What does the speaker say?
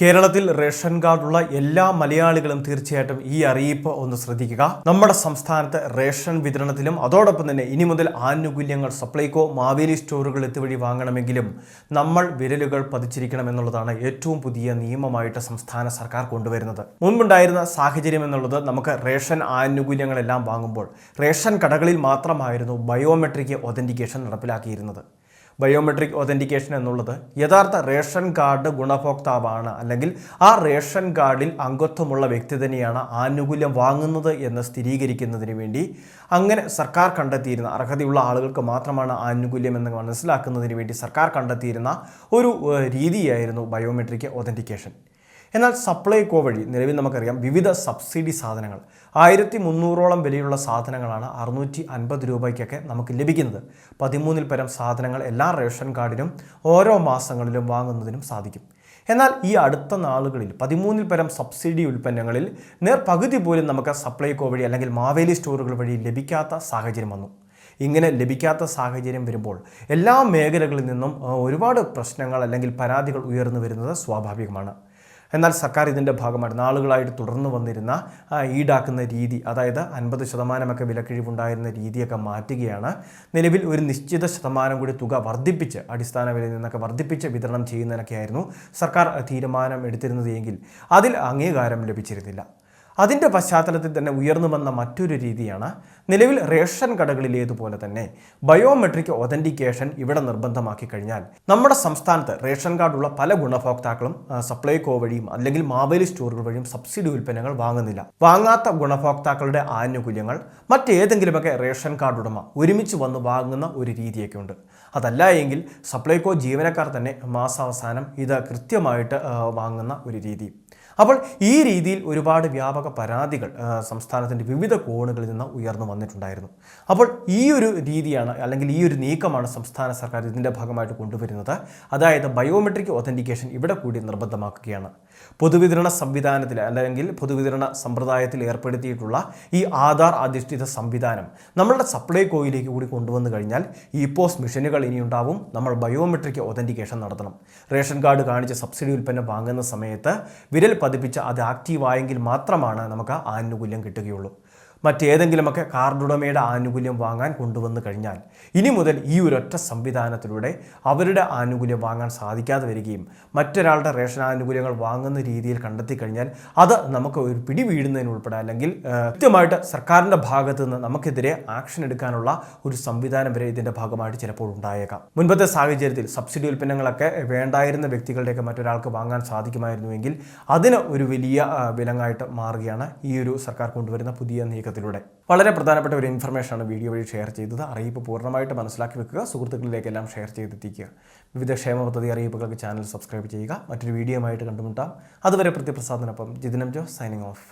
കേരളത്തിൽ റേഷൻ കാർഡുള്ള എല്ലാ മലയാളികളും തീർച്ചയായിട്ടും ഈ അറിയിപ്പ് ഒന്ന് ശ്രദ്ധിക്കുക. നമ്മുടെ സംസ്ഥാനത്ത് റേഷൻ വിതരണത്തിലും അതോടൊപ്പം തന്നെ ഇനി മുതൽ ആനുകൂല്യങ്ങൾ സപ്ലൈകോ മാവേലി സ്റ്റോറുകൾ എത്തുവഴി വാങ്ങണമെങ്കിലും നമ്മൾ വിരലുകൾ പതിച്ചിരിക്കണം എന്നുള്ളതാണ് ഏറ്റവും പുതിയ നിയമമായിട്ട് സംസ്ഥാന സർക്കാർ കൊണ്ടുവരുന്നത്. മുൻപുണ്ടായിരുന്ന സാഹചര്യം എന്നുള്ളത് നമുക്ക് റേഷൻ ആനുകൂല്യങ്ങളെല്ലാം വാങ്ങുമ്പോൾ റേഷൻ കടകളിൽ മാത്രമായിരുന്നു ബയോമെട്രിക് ഒതന്റിക്കേഷൻ നടപ്പിലാക്കിയിരുന്നത്. ബയോമെട്രിക് ഒതന്റിക്കേഷൻ എന്നുള്ളത് യഥാർത്ഥ റേഷൻ കാർഡ് ഗുണഭോക്താവാണ് അല്ലെങ്കിൽ ആ റേഷൻ കാർഡിൽ അംഗത്വമുള്ള വ്യക്തി തന്നെയാണ് ആനുകൂല്യം വാങ്ങുന്നത് എന്ന് സ്ഥിരീകരിക്കുന്നതിന് വേണ്ടി അങ്ങനെ സർക്കാർ കണ്ടെത്തിയിരുന്ന അർഹതയുള്ള ആളുകൾക്ക് മാത്രമാണ് ആനുകൂല്യം എന്ന് മനസ്സിലാക്കുന്നതിന് വേണ്ടി സർക്കാർ കണ്ടെത്തിയിരുന്ന ഒരു രീതിയായിരുന്നു ബയോമെട്രിക് ഒതന്റിക്കേഷൻ എന്നാൽ സപ്ലൈകോ വഴി നിലവിൽ നമുക്കറിയാം വിവിധ സബ്സിഡി സാധനങ്ങൾ. ആയിരത്തി മുന്നൂറോളം വിലയുള്ള സാധനങ്ങളാണ് അറുന്നൂറ്റി അൻപത് രൂപയ്ക്കൊക്കെ നമുക്ക് ലഭിക്കുന്നത്. പതിമൂന്നിൽ പരം സാധനങ്ങൾ എല്ലാ റേഷൻ കാർഡിനും ഓരോ മാസങ്ങളിലും വാങ്ങുന്നതിനും സാധിക്കും. എന്നാൽ ഈ അടുത്ത നാളുകളിൽ പതിമൂന്നിൽ പരം സബ്സിഡി ഉൽപ്പന്നങ്ങളിൽ നേർ പകുതി പോലും നമുക്ക് സപ്ലൈകോ വഴി അല്ലെങ്കിൽ മാവേലി സ്റ്റോറുകൾ വഴി ലഭിക്കാത്ത സാഹചര്യം വന്നു. ഇങ്ങനെ ലഭിക്കാത്ത സാഹചര്യം വരുമ്പോൾ എല്ലാ മേഖലകളിൽ നിന്നും ഒരുപാട് പ്രശ്നങ്ങൾ അല്ലെങ്കിൽ പരാതികൾ ഉയർന്നു വരുന്നത് സ്വാഭാവികമാണ്. എന്നാൽ സർക്കാർ ഇതിന്റെ ഭാഗമായിട്ട് നാളുകളായിട്ട് തുടർന്നു വന്നിരുന്ന ഈടാക്കുന്ന രീതി അതായത് അൻപത് ശതമാനമൊക്കെ വിലക്കിഴിവുണ്ടായിരുന്ന രീതിയൊക്കെ മാറ്റുകയാണ്. നിലവിൽ ഒരു നിശ്ചിത ശതമാനം കൂടി തുക വർദ്ധിപ്പിച്ച് അടിസ്ഥാന വിലയിൽ നിന്നൊക്കെ വർദ്ധിപ്പിച്ച് വിതരണം ചെയ്യുന്നതിനൊക്കെയായിരുന്നു സർക്കാർ തീരുമാനം എടുത്തിരുന്നത് എങ്കിൽ അതിൽ അംഗീകാരം ലഭിച്ചിരുന്നില്ല. അതിന്റെ പശ്ചാത്തലത്തിൽ തന്നെ ഉയർന്നു വന്ന മറ്റൊരു രീതിയാണ് നിലവിൽ റേഷൻ കടകളിലേതുപോലെ തന്നെ ബയോമെട്രിക് ഒതന്റിക്കേഷൻ ഇവിടെ നിർബന്ധമാക്കി കഴിഞ്ഞാൽ നമ്മുടെ സംസ്ഥാനത്ത് റേഷൻ കാർഡുള്ള പല ഗുണഭോക്താക്കളും സപ്ലൈകോ വഴിയും അല്ലെങ്കിൽ മാവേലി സ്റ്റോറുകൾ വഴിയും സബ്സിഡി ഉൽപ്പന്നങ്ങൾ വാങ്ങുന്നില്ല. വാങ്ങാത്ത ഗുണഭോക്താക്കളുടെ ആനുകൂല്യങ്ങൾ മറ്റേതെങ്കിലുമൊക്കെ റേഷൻ കാർഡ് ഉടമ ഒരുമിച്ച് വന്ന് വാങ്ങുന്ന ഒരു രീതിയൊക്കെ ഉണ്ട്. അതല്ല എങ്കിൽ സപ്ലൈകോ ജീവനക്കാർ തന്നെ മാസാവസാനം ഇത് കൃത്യമായിട്ട് വാങ്ങുന്ന ഒരു രീതി. അപ്പോൾ ഈ രീതിയിൽ ഒരുപാട് വ്യാപക പരാതികൾ സംസ്ഥാനത്തിന്റെ വിവിധ കോണുകളിൽ നിന്ന് ഉയർന്നു വന്നിട്ടുണ്ടായിരുന്നു. അപ്പോൾ ഈ ഒരു രീതിയാണ് അല്ലെങ്കിൽ ഈ ഒരു നീക്കമാണ് സംസ്ഥാന സർക്കാർ ഇതിന്റെ ഭാഗമായിട്ട് കൊണ്ടുവരുന്നത്. അതായത് ബയോമെട്രിക് ഒതന്റിക്കേഷൻ ഇവിടെ കൂടി നിർബന്ധമാക്കുകയാണ്. പൊതുവിതരണ സംവിധാനത്തിൽ അല്ലെങ്കിൽ പൊതുവിതരണ സമ്പ്രദായത്തിൽ ഏർപ്പെടുത്തിയിട്ടുള്ള ഈ ആധാർ അധിഷ്ഠിത സംവിധാനം നമ്മളുടെ സപ്ലൈകോയിലേക്ക് കൂടി കൊണ്ടുവന്നു കഴിഞ്ഞാൽ ഈ പോസ്റ്റ് മിഷനുകൾ ഇനിയുണ്ടാവും. നമ്മൾ ബയോമെട്രിക് ഒതന്റിക്കേഷൻ നടത്തണം. റേഷൻ കാർഡ് കാണിച്ച് സബ്സിഡി ഉൽപ്പന്നം വാങ്ങുന്ന സമയത്ത് വിരൽ പതിപ്പിച്ച് അത് ആക്റ്റീവായെങ്കിൽ മാത്രമാണ് നമുക്ക് ആനുകൂല്യം കിട്ടുകയുള്ളൂ. മറ്റേതെങ്കിലുമൊക്കെ കാർഡുടമയുടെ ആനുകൂല്യം വാങ്ങാൻ കൊണ്ടുവന്നു കഴിഞ്ഞാൽ ഇനി മുതൽ ഈ ഒരൊറ്റ സംവിധാനത്തിലൂടെ അവരുടെ ആനുകൂല്യം വാങ്ങാൻ സാധിക്കാതെ വരികയും മറ്റൊരാളുടെ റേഷൻ ആനുകൂല്യങ്ങൾ വാങ്ങുന്ന രീതിയിൽ കണ്ടെത്തി കഴിഞ്ഞാൽ അത് നമുക്ക് ഒരു പിടി വീഴുന്നതിനുൾപ്പെടെ അല്ലെങ്കിൽ കൃത്യമായിട്ട് സർക്കാരിന്റെ ഭാഗത്തു നിന്ന് നമുക്കെതിരെ ആക്ഷൻ എടുക്കാനുള്ള ഒരു സംവിധാനം വരെ ഇതിന്റെ ഭാഗമായിട്ട് ചിലപ്പോൾ ഉണ്ടായേക്കാം. മുൻപത്തെ സാഹചര്യത്തിൽ സബ്സിഡി ഉൽപ്പന്നങ്ങളൊക്കെ വേണ്ടായിരുന്ന വ്യക്തികളുടെയൊക്കെ മറ്റൊരാൾക്ക് വാങ്ങാൻ സാധിക്കുമായിരുന്നുവെങ്കിൽ അതിന് ഒരു വലിയ വിലങ്ങായിട്ട് മാറുകയാണ് ഈ ഒരു സർക്കാർ കൊണ്ടുവരുന്ന പുതിയ നീക്കത്തിലൂടെ വളരെ പ്രധാനപ്പെട്ട ഒരു ഇൻഫർമേഷനാണ് വീഡിയോ വഴി ഷെയർ ചെയ്തത്. അറിയിപ്പ് പൂർണമായിട്ട് മനസ്സിലാക്കി വെക്കുക. സുഹൃത്തുക്കളിലേക്കെല്ലാം ഷെയർ ചെയ്തെത്തിക്കുക. വിവിധ ക്ഷേമ പദ്ധതി അറിയിപ്പുകൾക്ക് ചാനൽ സബ്സ്ക്രൈബ് ചെയ്യുക. മറ്റൊരു വീഡിയോ ആയിട്ട് കണ്ടുമുട്ടാം. അതുവരെ പ്രതിപ്രസാദിനൊപ്പം. ജിതിനം ജോ സൈനിങ് ഓഫ്